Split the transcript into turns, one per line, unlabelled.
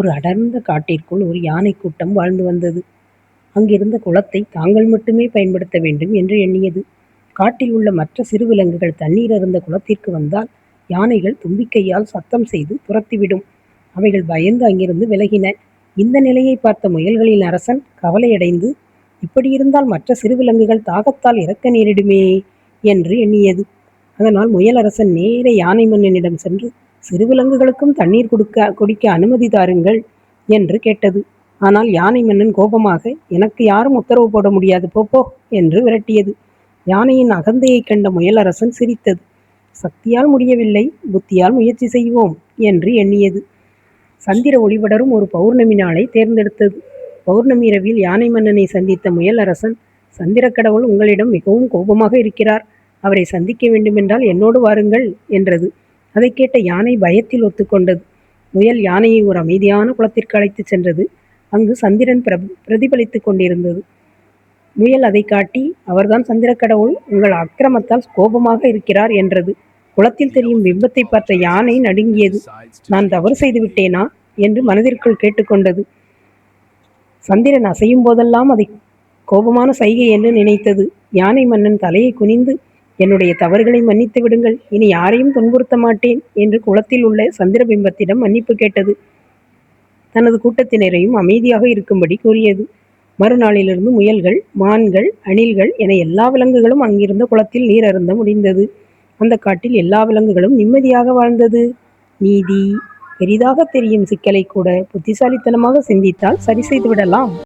ஒரு அடர்ந்த காட்டிற்குள் ஒரு யானை கூட்டம் வாழ்ந்து வந்தது. அங்கிருந்த குளத்தை தாங்கள் மட்டுமே பயன்படுத்த வேண்டும் என்று எண்ணியது. காட்டில் உள்ள மற்ற சிறு விலங்குகள் தண்ணீர் அருந்த குளத்திற்கு வந்தால் யானைகள் தும்பிக்கையால் சத்தம் செய்து துரத்திவிடும். அவைகள் பயந்து அங்கிருந்து விலகின. இந்த நிலையை பார்த்த முயல்களின் அரசன் கவலையடைந்து இப்படியிருந்தால் மற்ற சிறு விலங்குகள் தாகத்தால் இறக்க நேரிடுமே என்று எண்ணியது. அதனால் முயலரசன் நேர யானை மன்னனிடம் சென்று சிறுவிலங்குகளுக்கும் தண்ணீர் கொடுக்க குடிக்க அனுமதி தாருங்கள் என்று கேட்டது. ஆனால் யானை மன்னன் கோபமாக எனக்கு யாரும் உத்தரவு போட முடியாது போப்போ என்று விரட்டியது. யானையின் அகந்தையைக் கண்ட முயலரசன் சிரித்தது. சக்தியால் முடியவில்லை புத்தியால் முயற்சி செய்வோம் என்று எண்ணியது. சந்திர ஒளிபடரும் ஒரு பௌர்ணமி நாளை தேர்ந்தெடுத்தது. பௌர்ணமி இரவில் யானை மன்னனை சந்தித்த முயலரசன் சந்திர கடவுள் உங்களிடம் மிகவும் கோபமாக இருக்கிறார். அவரை சந்திக்க வேண்டுமென்றால் என்னோடு வாருங்கள் என்றது. அதைக் கேட்ட யானை பயத்தில் ஒத்துக்கொண்டது. முயல் யானையை ஒரு அமைதியான குளத்திற்கு அழைத்துச் சென்றது. அங்கு சந்திரன் பிரதிபலித்துக் கொண்டிருந்தது. முயல் அதை காட்டி அவர்தான் சந்திரக் கடவுள் உங்கள் அக்கிரமத்தால் கோபமாக இருக்கிறார் என்றது. குளத்தில் தெரியும் பிம்பத்தை பார்த்த யானை நடுங்கியது. நான் தவறு செய்து விட்டேனா என்று மனதிற்குள் கேட்டுக்கொண்டது. சந்திரன் அசையும் போதெல்லாம் அதை கோபமான சைகை என்று நினைத்தது. யானை மன்னன் தலையை குனிந்து என்னுடைய தவறுகளை மன்னித்து விடுங்கள் இனி யாரையும் துன்புறுத்த மாட்டேன் என்று குளத்தில் உள்ள சந்திரபிம்பத்திடம் மன்னிப்பு கேட்டது. தனது கூட்டத்தினரையும் அமைதியாக இருக்கும்படி கூறியது. மறுநாளிலிருந்து முயல்கள் மான்கள் அணில்கள் என எல்லா விலங்குகளும் அங்கிருந்த குளத்தில் நீர் அருந்த முடிந்தது. அந்த காட்டில் எல்லா விலங்குகளும் நிம்மதியாக வாழ்ந்தது. நீதி பெரிதாக தெரியும் சிக்கலை கூட புத்திசாலித்தனமாக சிந்தித்தால் சரி செய்து விடலாம்.